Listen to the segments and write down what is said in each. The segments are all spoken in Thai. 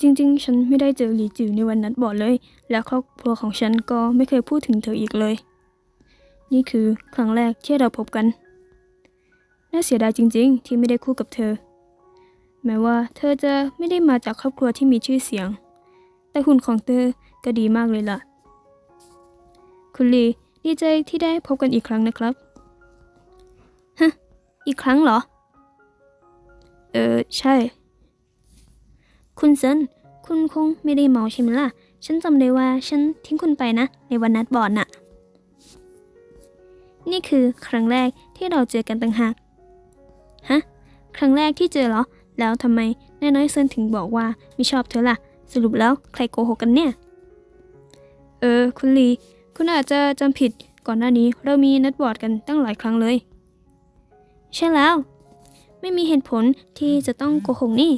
จริงๆ ฉันไม่ได้เจอหลีจิ๋วในวันนัดบอดเลย และครอบครัวของฉันก็ไม่เคยพูดถึงเธออีกเลย นี่คือครั้งแรกที่เราพบกัน น่าเสียดายจริง ๆ ที่ไม่ได้คู่กับเธอ แม้ว่าเธอจะไม่ได้มาจากครอบครัวที่มีชื่อเสียง แต่หุ่นของเธอก็ดีมากเลยล่ะ คุณลีดีใจที่ได้พบกันอีกครั้งนะครับ ฮะ อีกครั้งเหรอ เออ ใช่ คุณเซินคุณคงไม่ได้เมาใช่ไหมล่ะ ฉันจำได้ว่าฉันทิ้งคุณไปนะ ในวันนัดบอดน่ะ นี่คือครั้งแรกที่เราเจอกันต่างหากฮะ ครั้งแรกที่เจอเหรอ แล้วทำไมนายน้อยเซินถึงบอกว่าไม่ชอบเธอล่ะ สรุปแล้วใครโกหกกันเนี่ย เออ คุณลี คุณอาจจะจำผิด ก่อนหน้านี้เรามีนัดบอดกันตั้งหลายครั้งเลย ใช่แล้ว ไม่มีเหตุผลที่จะต้องโกหกนี่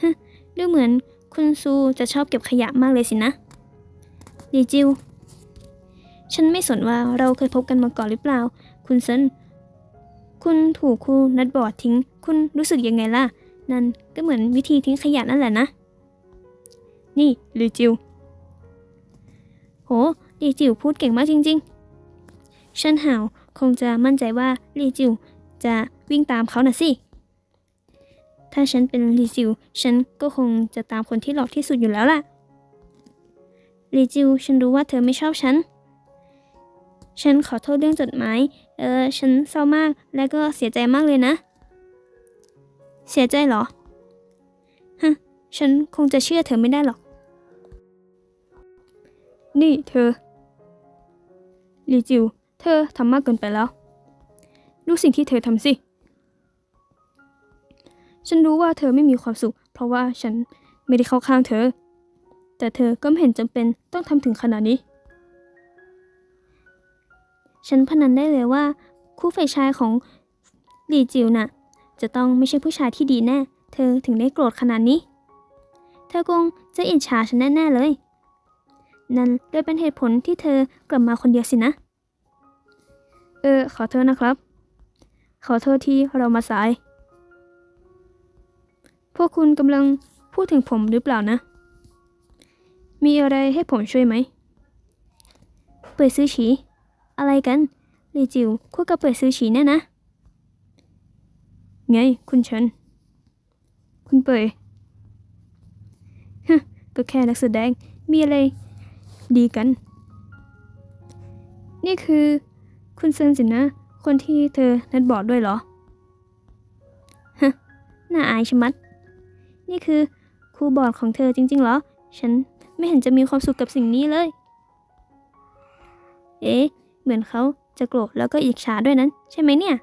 ฮึดูเหมือนคุณซูจะชอบเก็บขยะมากเลยสินะดีจิว ฉันไม่สนว่าเราเคยพบกันมาก่อนหรือเปล่า คุณเซนคุณถูกครูนัดบอร์ดทิ้ง คุณรู้สึกยังไงล่ะ นั่นก็เหมือนวิธีทิ้งขยะนั่นแหละนะ นี่ลีจิว โหลีจิวพูดเก่งมากจริงๆ ฉันหาวคงจะมั่นใจว่าลีจิวจะวิ่งตามเขาน่ะสิ ถ้าฉันเป็นลีจิว ฉันก็คงจะตามคนที่หลอกที่สุดอยู่แล้วล่ะลีจิว ฉันรู้ว่าเธอไม่ชอบฉัน ฉันขอโทษเรื่องจดหมาย เออ ฉันเศร้ามากและก็เสียใจมากเลยนะ เสียใจเหรอ ฮะ ฉันคงจะเชื่อเธอไม่ได้หรอก นี่เธอลีจิว เธอทำมากเกินไปแล้ว ดูสิ่งที่เธอทำสิ ฉันรู้ว่าเธอไม่มีความสุข เพราะว่าฉันไม่ได้เข้าข้างเธอ แต่เธอก็ไม่เห็นจำเป็นต้องทำถึงขนาดนี้ ฉันพนันได้เลยว่า คู่ฝ่ายชายของหลี่จิวน่ะ จะต้องไม่ใช่ผู้ชายที่ดีแน่ เธอถึงได้โกรธขนาดนี้ เธอคงจะอิจฉาฉันแน่ๆเลย นั่นเลยเป็นเหตุผลที่เธอกลับมาคนเดียวสินะ เออ ขอโทษนะครับ ขอโทษที่เรามาสาย พวกคุณกำลังพูดถึงผมหรือเปล่านะ มีอะไรให้ผมช่วยไหม เปิดซื้อฉี อะไรกันลีจิวคู่กับเปิดซื้อฉีแน่นะ ไงคุณเฉินคุณเปยฮะก็แค่นักแสดง มีอะไรดีกัน นี่คือคุณเซินสินนะ คนที่เธอนัดบอร์ดด้วยเหรอ ฮะ น่าอายชะมัด นี่คือครูบอร์ดของเธอจริงๆเหรอ ฉันไม่เห็นจะมีความสุขกับสิ่งนี้เลย เอ๊ะ เหมือนเขาจะโกรธแล้วก็อิจฉาด้วยนั้น ใช่ไหมเนี่ย